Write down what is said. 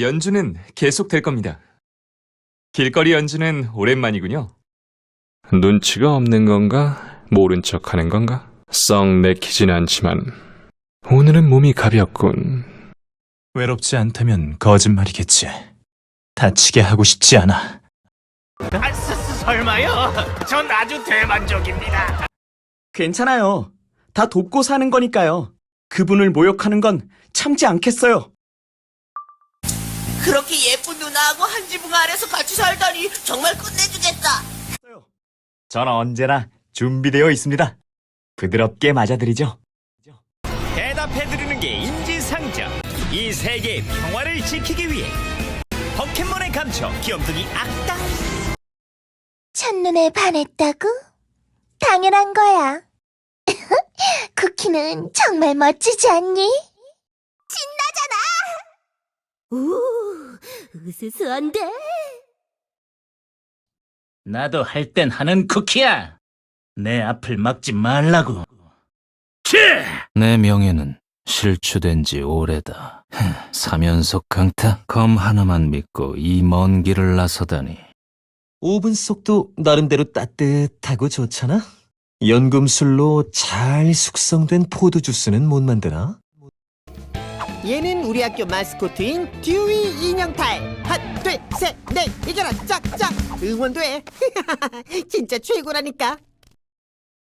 연주는 계속될 겁니다. 길거리 연주는 오랜만이군요. 눈치가 없는 건가? 모른 척 하는 건가? 썩 내키진 않지만 오늘은 몸이 가볍군. 외롭지 않다면 거짓말이겠지. 다치게 하고 싶지 않아. 아, 스, 설마요? 전 아주 대만족입니다. 괜찮아요. 다 돕고 사는 거니까요. 그분을 모욕하는 건 참지 않겠어요. 그렇게 예쁜 누나하고 한 지붕 아래서 같이 살다니 정말 끝내주겠다. 전 언제나 준비되어 있습니다. 부드럽게 맞아드리죠. 대답해드리는 게 인지상정. 이 세계의 평화를 지키기 위해 포켓몬의 감초 귀염둥이 악당. 첫눈에 반했다고? 당연한 거야. 쿠키는 정말 멋지지 않니? 신나잖아! 우, 으스스한데? 나도 할 땐 하는 쿠키야. 내 앞을 막지 말라고. 내 명예는 실추된 지 오래다. 사면속 강타? 검 하나만 믿고 이 먼 길을 나서다니. 오븐 속도 나름대로 따뜻하고 좋잖아? 연금술로 잘 숙성된 포도 주스는 못 만드나? 얘는 우리 학교 마스코트인 듀이 인형탈. 하나, 둘, 셋, 넷, 이겨라 짝짝. 응원돼. 진짜 최고라니까.